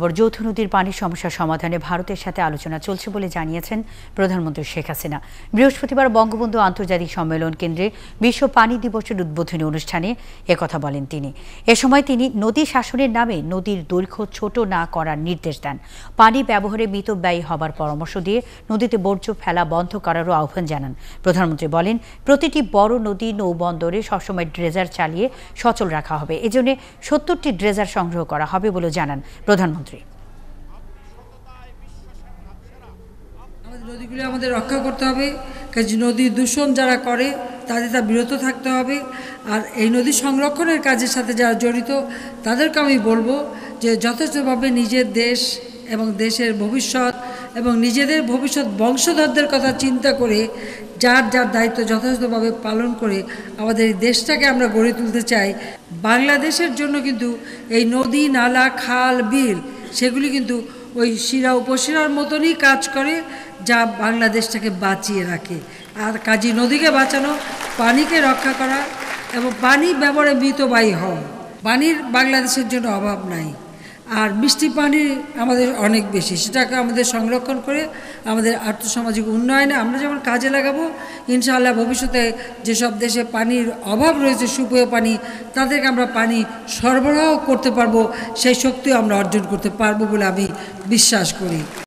যৌথ নদীর পানির সমস্যা সমাধানে ভারতের সাথে আলোচনা চলছে বলে জানিয়েছেন প্রধানমন্ত্রী শেখ হাসিনা। বৃহস্পতিবার বঙ্গবন্ধু আন্তর্জাতিক সম্মেলন কেন্দ্রে বিশ্ব পানি দিবসের উদ্বোধনী অনুষ্ঠানে একথা বলেন তিনি। এ সময় তিনি নদী শাসনের নামে নদীর দৈর্ঘ্য ছোট না করার নির্দেশ দেন। পানি ব্যবহারে মৃত মিতব্যয়ী হবার পরামর্শ দিয়ে নদীতে বর্জ্য ফেলা বন্ধ করারও আহ্বান জানান। প্রধানমন্ত্রী বলেন, প্রতিটি বড় নদী নৌবন্দরে সবসময় ড্রেজার চালিয়ে সচল রাখা হবে। এজন্য সত্তরটি ড্রেজার সংগ্রহ করা হবে বলে জানান প্রধানমন্ত্রী আমাদের নদীগুলি আমাদের রক্ষা করতে হবে। কাজে নদী দূষণ যারা করে, তাদের তা বিরত থাকতে হবে। আর এই নদী সংরক্ষণের কাজের সাথে যারা জড়িত, তাদেরকে আমি বলব যে যথেষ্টভাবে নিজের দেশ এবং দেশের ভবিষ্যৎ এবং নিজেদের ভবিষ্যৎ বংশধরদের কথা চিন্তা করে, যার যার দায়িত্ব যথাযথভাবে পালন করে আমাদের এই দেশটাকে আমরা গড়ে তুলতে চাই। বাংলাদেশের জন্য কিন্তু এই নদী, নালা, খাল, বিল, সেগুলি কিন্তু ওই শিরা, উপশিরার মতনই কাজ করে। যা বাংলাদেশটাকে বাঁচিয়ে রাখে। আর কাজী নদীকে বাঁচানো, পানিকে রক্ষা করা এবং পানি ব্যবহারে মৃতবায়ী হওয়া। পানির বাংলাদেশের জন্য অভাব নাই। আর মিষ্টি পানি আমাদের অনেক বেশি। সেটাকে আমাদের সংরক্ষণ করে আমাদের আর্থসামাজিক উন্নয়নে আমরা যেমন কাজে লাগাবো, ইনশাআল্লাহ ভবিষ্যতে যেসব দেশে পানির অভাব রয়েছে, সুপেয় পানি, তাদেরকে আমরা পানি সরবরাহ করতে পারব, সেই শক্তিও আমরা অর্জন করতে পারব বলে আমি বিশ্বাস করি।